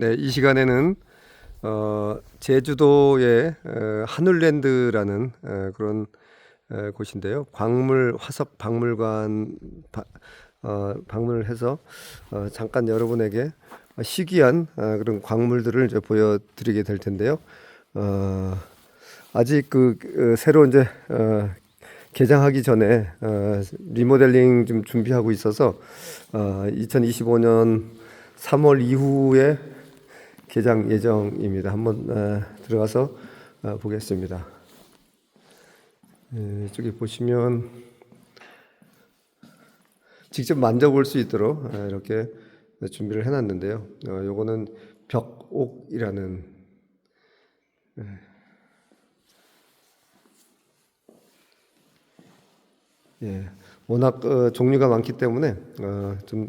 네, 이 시간에는 어, 제주도의 어, 하늘랜드라는 어, 그런 어, 곳인데요. 광물 화석 박물관 바, 어, 방문을 해서 어, 잠깐 여러분에게 희귀한 어, 그런 광물들을 이제 보여드리게 될 텐데요. 어, 아직 그 어, 새로 이제 어, 개장하기 전에 어, 리모델링 좀 준비하고 있어서 어, 2025년 3월 이후에 개장 예정입니다. 한번 어, 들어가서 어, 보겠습니다. 예, 이쪽에 보시면 직접 만져볼 수 있도록 어, 이렇게 준비를 해놨는데요. 어, 요거는 벽옥이라는 예, 워낙 어, 종류가 많기 때문에 어, 좀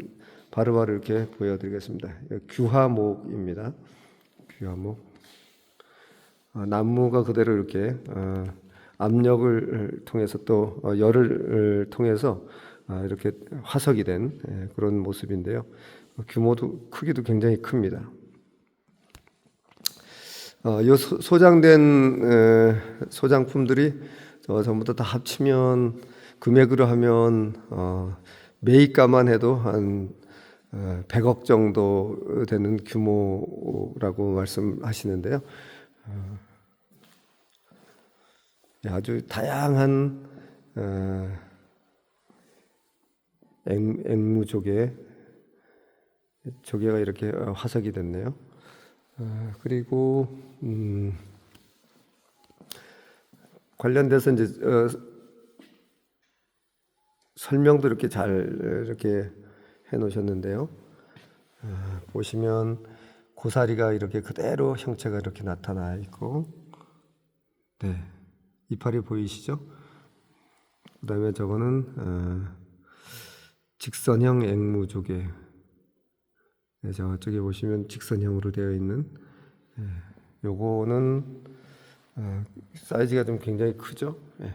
바로바로 이렇게 보여드리겠습니다. 예, 규화목입니다. 규화목. 어, 나무가 그대로 이렇게 어, 압력을 통해서 또 어, 열을 통해서 어, 이렇게 화석이 된 예, 그런 모습인데요. 어, 규모도 크기도 굉장히 큽니다. 어, 요 소- 소장된 에, 소장품들이 어, 전부 다, 다 합치면 금액으로 하면 어, 매입가만 해도 한 어, 100억 정도 되는 규모라고 말씀하시는데요. 어, 예, 아주 다양한 어, 앵, 앵무 조개 조개가 이렇게 어, 화석이 됐네요. 어, 그리고 음, 관련돼서 이제 어, 설명도 이렇게 잘 이렇게 해 놓으셨는데요. 어, 보시면 고사리가 이렇게 그대로 형체가 이렇게 나타나 있고, 네 이파리 보이시죠? 그다음에 저거는 어, 직선형 앵무조개. 네, 저쪽에 보시면 직선형으로 되어 있는 예, 요거는 어, 사이즈가 좀 굉장히 크죠. 예. 네,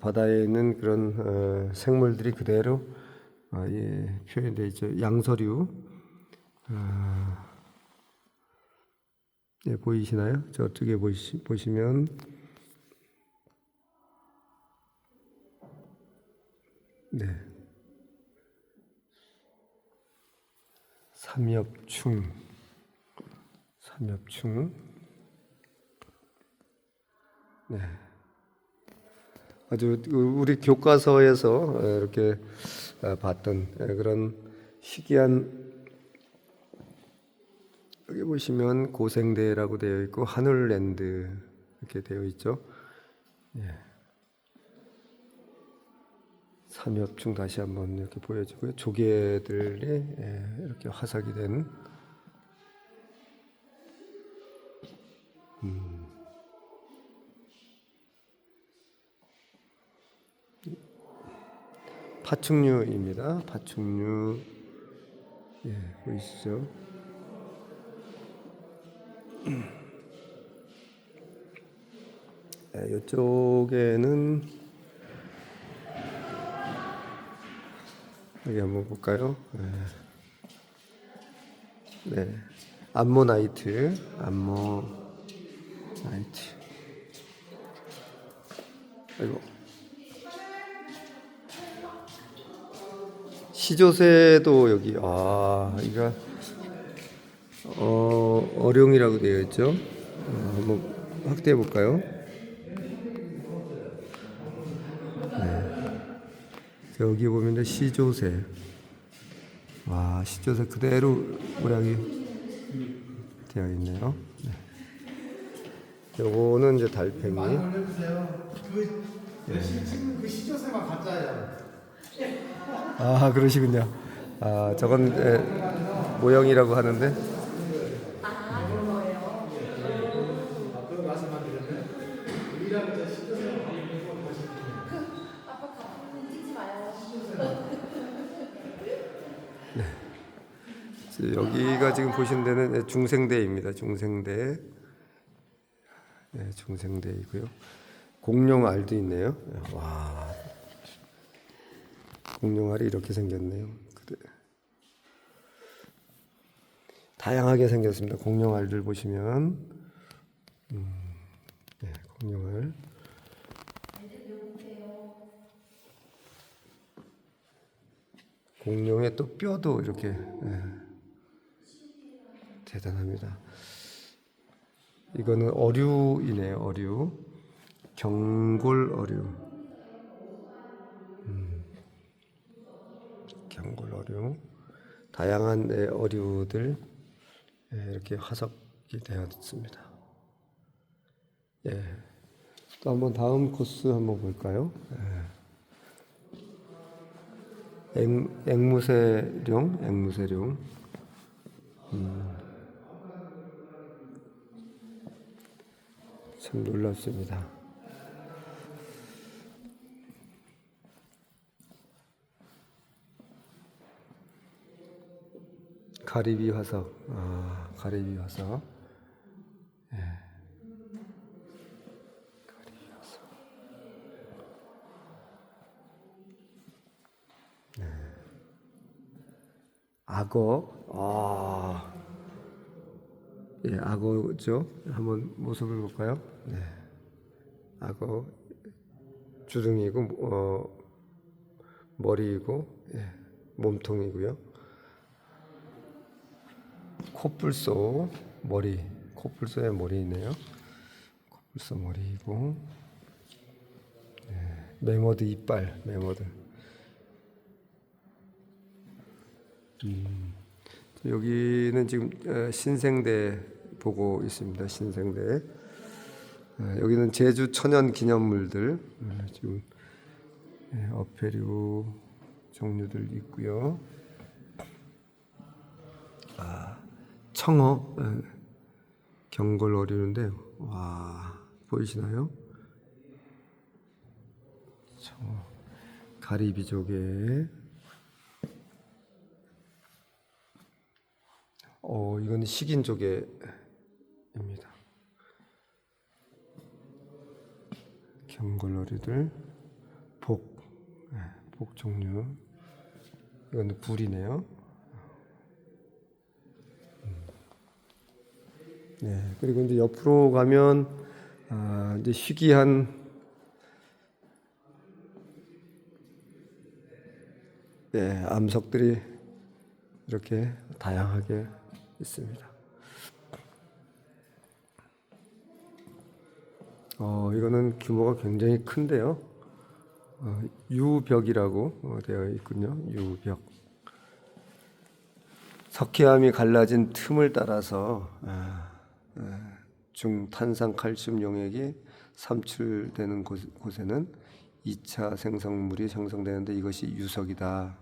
바다에 있는 그런 어, 생물들이 그대로 어, 예, 표현되어 있죠. 양서류 어, 예, 보이시나요? 저쪽에 보시, 보시면 네. 삼엽충, 삼엽충. 네. 아주 우리 교과서에서 이렇게 봤던 그런 희귀한 여기 보시면 고생대라고 되어 있고 하늘랜드 이렇게 되어 있죠. 예. 삼엽충 다시 한번 이렇게 보여주고요. 조개들이 예, 이렇게 화석이 된 음. 파충류입니다. 파충류 예, 보이시죠? 예, 이쪽에는 여기 한번 볼까요? 네. 네. 암모나이트, 암모나이트. 아이고. 시조새도 여기, 아, 이거, 어, 어룡이라고 되어 있죠? 어, 한번 확대해 볼까요? 여기 보면 시조새. 와, 시조새 그대로 모양이 되어 있네요. 네. 요거는 이제 달팽이. 올려주세요. 그, 그 시- 지금 그 시조새가 가짜예요. 아, 그러시군요. 아, 저건 에, 모형이라고 하는데. 아, 시조새가 여기가 지금 보시는 데는 중생대입니다. 중생대. 네, 중생대이고요. 공룡 알도 있네요. 와. 공룡 알이 이렇게 생겼네요. 그대 다양하게 생겼습니다. 공룡알들 보시면 음, 네, 공룡알 공룡의 또 뼈도 이렇게 예, 대단합니다. 이거는 어류이네요. 어류 경골 어류. 어류. 다양한 네, 어류들 예, 이렇게 화석이 되어 있습니다. 예. 또 한번 다음 코스 한번 볼까요? 예. 앵, 앵무새룡, 앵무새룡. 음. 참 놀랍습니다. 가리비 화석, 아, 가리비 화석. 예. 가리비 화석. 악어, 아, 예, 악어죠. 한번 모습을 볼까요? 네, 악어 주둥이고 어, 머리이고 예, 몸통이고요. 코뿔소 머리, 코뿔소의 머리이네요. 코뿔소 머리이고 예, 매머드 이빨, 매머드. 여기는 지금 어, 신생대 보고 있습니다. 신생대. 어, 여기는 제주 천연 기념물들 어, 지금 예, 어패류 종류들 있고요. 청어 어, 경골 어류인데 와 보이시나요? 청어 가리비 조개 어, 이건 식인 조개입니다. 경골어류들, 복, 네, 복 종류. 이건 굴이네요. 네, 그리고 이제 옆으로 가면 아, 이제 희귀한 네, 암석들이 이렇게 다양하게 있습니다. 어, 이거는 규모가 굉장히 큰데요. 어, 유벽이라고 어, 되어 있군요. 유벽. 석회암이 갈라진 틈을 따라서 아, 아, 중탄산 칼슘 용액이 삼출되는 곳, 곳에는 2차 생성물이 형성되는데 이것이 유석이다.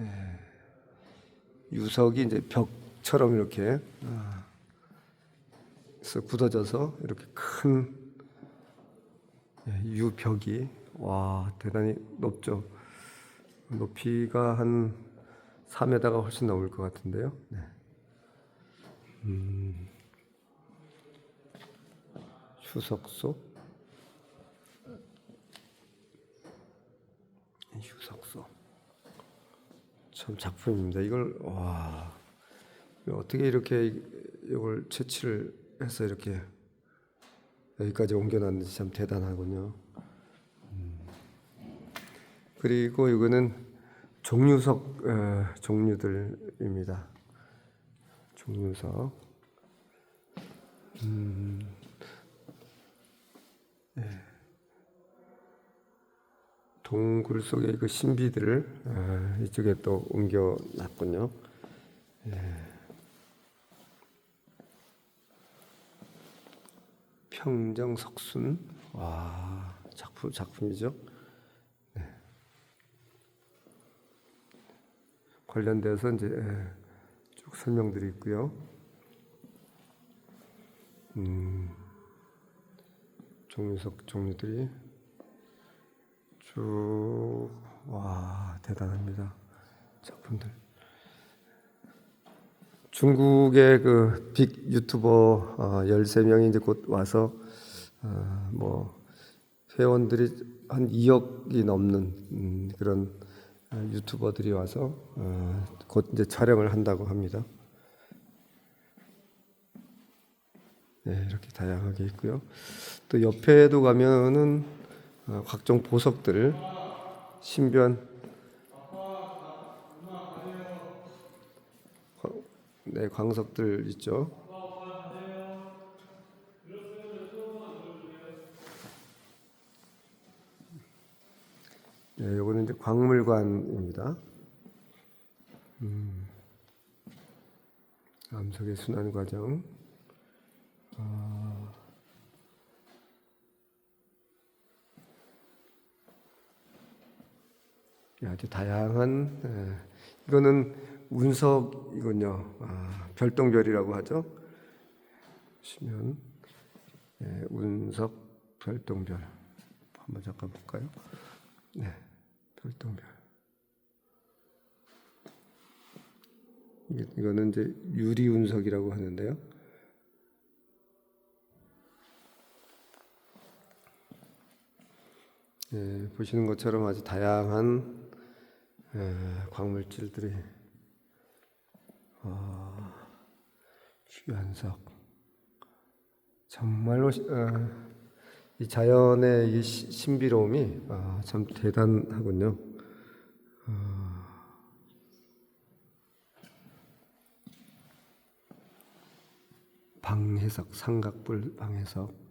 예. 유석이 이제 벽처럼 이렇게 아, 그래서 굳어져서 이렇게 큰 예, 유벽이 와 대단히 높죠. 높이가 한 4m가 훨씬 넘을 것 같은데요. 네. 음, 휴석소 휴석소 참 작품입니다. 이걸 와 어떻게 이렇게 이걸 채취를 해서 이렇게 여기까지 옮겨놨는지 참 대단하군요. 음. 그리고 이거는 종류석 어, 종류들입니다. 종류석. 음. 예. 동굴 속의 그 신비들을 어, 이쪽에 또 옮겨 놨군요. 예. 평정 석순 와 작품 작품이죠. 네. 관련돼서 이제 예, 쭉 설명들이 있고요. 음, 종류석 종류들이 쭉, 와, 대단합니다. 작품들. 중국의 그 빅 유튜버 어, 13명이 이제 곧 와서 어, 뭐 회원들이 한 2억이 넘는 음, 그런 어, 유튜버들이 와서 어, 곧 이제 촬영을 한다고 합니다. 네, 이렇게 다양하게 있고요. 또 옆에도 가면은 어, 각종 보석들, 신변, 광- 네, 광석들 있죠. 네, 요거는 이제 광물관입니다. 음, 암석의 순환 과정. 아, 예, 아주 다양한 예, 이거는 운석이군요. 아, 별똥별이라고 하죠. 보시면 예, 운석 별똥별 한번 잠깐 볼까요? 네, 별똥별. 이거는 이제 유리 운석이라고 하는데요. 예, 보시는 것처럼 아주 다양한 예, 광물질들이 아, 귀한석 정말로 시- 어, 이 자연의 이 시- 신비로움이 아, 참 대단하군요. 아. 방해석, 삼각불 방해석.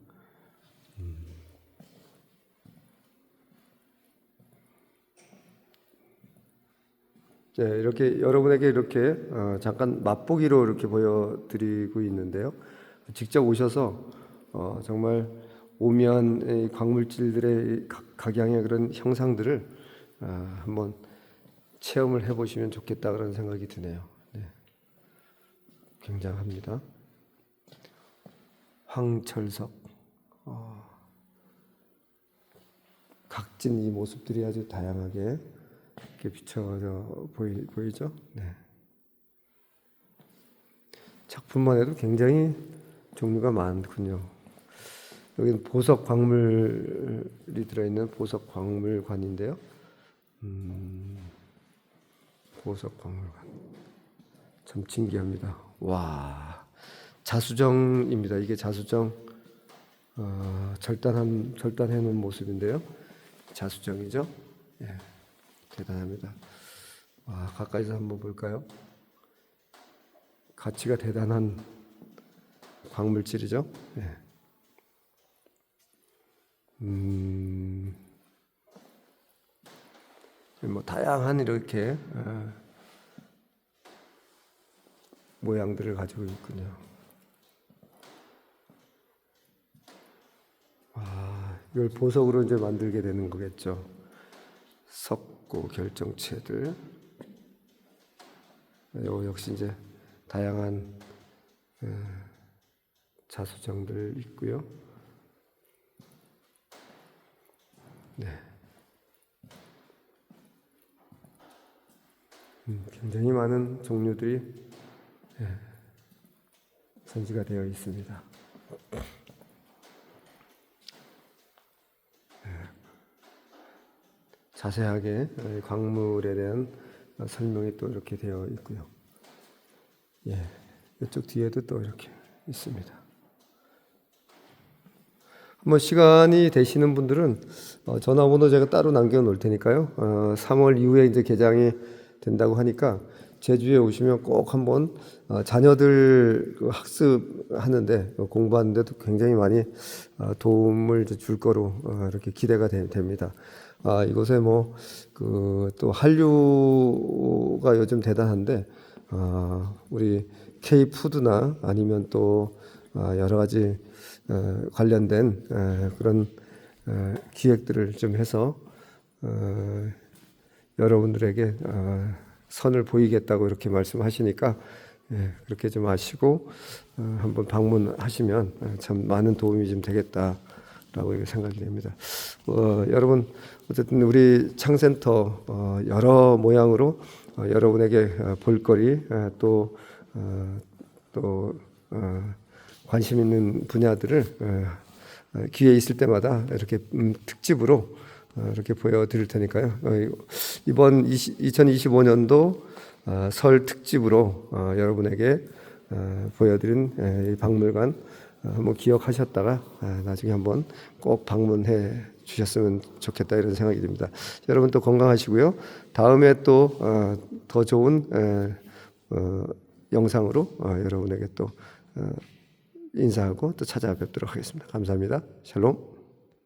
네, 이렇게 여러분에게 이렇게 어, 잠깐 맛보기로 이렇게 보여드리고 있는데요. 직접 오셔서 어, 정말 오묘한 이 광물질들의 각양의 그런 형상들을 아, 한번 체험을 해보시면 좋겠다 그런 생각이 드네요. 네. 굉장합니다. 황철석, 어, 각진 이 모습들이 아주 다양하게 이렇게 비춰져 보이, 보이죠? 네. 작품만 해도 굉장히 종류가 많군요. 여기는 보석 광물이 들어있는 보석 광물관인데요. 음, 보석 광물관. 참 신기합니다. 와, 자수정입니다. 이게 자수정 어, 절단한 절단해 놓은 모습인데요. 자수정이죠. 예. 대단합니다. 와, 가까이서 한번 볼까요? 가치가 대단한 광물질이죠. 예. 음, 뭐 다양한 이렇게 어, 모양들을 가지고 있군요. 아, 이걸 보석으로 이제 만들게 되는 거겠죠. 석 고 결정체들. 요 역시 이제 다양한 어, 자수정들 있고요. 네. 음, 굉장히 많은 종류들이 예, 전시가 되어 있습니다. 자세하게 어, 광물에 대한 어, 설명이 또 이렇게 되어 있고요. 예, 이쪽 뒤에도 또 이렇게 있습니다. 한번 시간이 되시는 분들은 어, 전화번호 제가 따로 남겨 놓을 테니까요. 어, 3월 이후에 이제 개장이 된다고 하니까 제주에 오시면 꼭 한번 어, 자녀들 그 학습하는데 어, 공부하는데도 굉장히 많이 어, 도움을 줄 거로 어, 이렇게 기대가 되- 됩니다. 아, 이곳에 뭐 그 또 한류가 요즘 대단한데 아, 우리 K 푸드나 아니면 또 아, 여러 가지 어, 관련된 어, 그런 어, 기획들을 좀 해서 어, 여러분들에게 어, 선을 보이겠다고 이렇게 말씀하시니까 예, 그렇게 좀 아시고 어, 한번 방문하시면 어, 참 많은 도움이 좀 되겠다라고 생각이 됩니다. 어, 여러분 어쨌든 우리 창센터 어, 여러 모양으로 어, 여러분에게 어, 볼거리 어, 또 어, 또 어, 관심 있는 분야들을 기회 있을 때마다 이렇게 음, 특집으로 어, 이렇게 보여드릴 테니까요. 어, 이- 이번 2025년도 어, 설 특집으로 어, 여러분에게 어, 보여드린 에, 이 박물관 어, 한번 기억하셨다가 아, 나중에 한번 꼭 방문해 주셨으면 좋겠다 이런 생각이 듭니다. 여러분 또 건강하시고요. 다음에 또 더 좋은 에, 어, 영상으로 어, 여러분에게 또 어, 인사하고 또 찾아뵙도록 하겠습니다. 감사합니다. 샬롬.